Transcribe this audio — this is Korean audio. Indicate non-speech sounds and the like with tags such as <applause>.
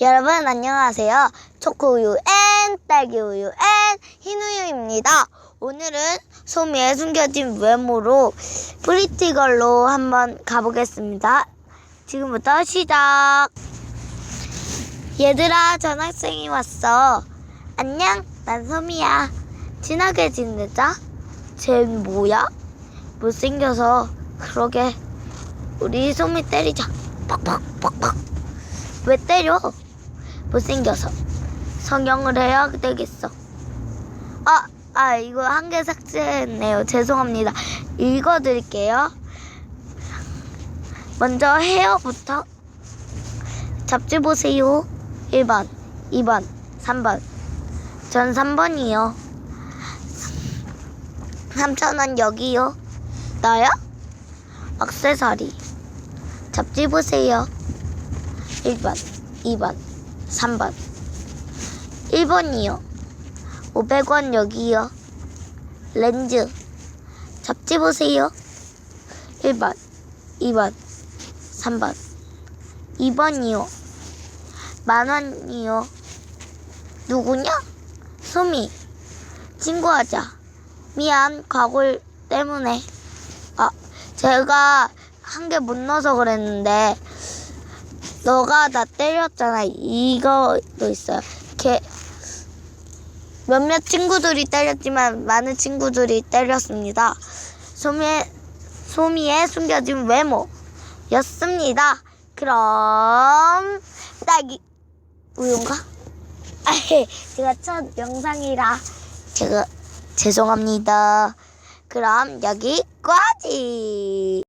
여러분 안녕하세요. 초코우유 앤 딸기우유 앤 흰우유입니다. 오늘은 소미의 숨겨진 외모로 프리티걸로 한번 가보겠습니다. 지금부터 시작. 얘들아 전학생이 왔어. 안녕 난 소미야. 친하게 지내자. 쟨 뭐야? 못생겨서 그러게 우리 소미 때리자. 팍팍 팍팍. 왜 때려? 못생겨서 성형을 해야 되겠어. 아, 아 이거 한 개 삭제했네요. 죄송합니다. 읽어드릴게요. 먼저 헤어부터 잡지 보세요. 1번, 2번, 3번. 전 3번이요. 3천원 여기요. 나야? 악세사리. 잡지 보세요. 1번, 2번, 3번. 1번이요. 500원 여기요. 렌즈. 잡지 보세요. 1번, 2번, 3번. 2번이요. 만원이요. 누구냐? 소미. 친구하자. 미안, 과골 때문에. 아, 제가 한 개 못 넣어서 그랬는데, 너가 나 때렸잖아. 이거도 있어요. 걔 몇몇 친구들이 때렸지만 많은 친구들이 때렸습니다. 소미의 소미의 숨겨진 외모였습니다. 그럼 딸기 우유인가? <laughs> 아, 제가 첫 영상이라 제가 죄송합니다. 그럼 여기까지.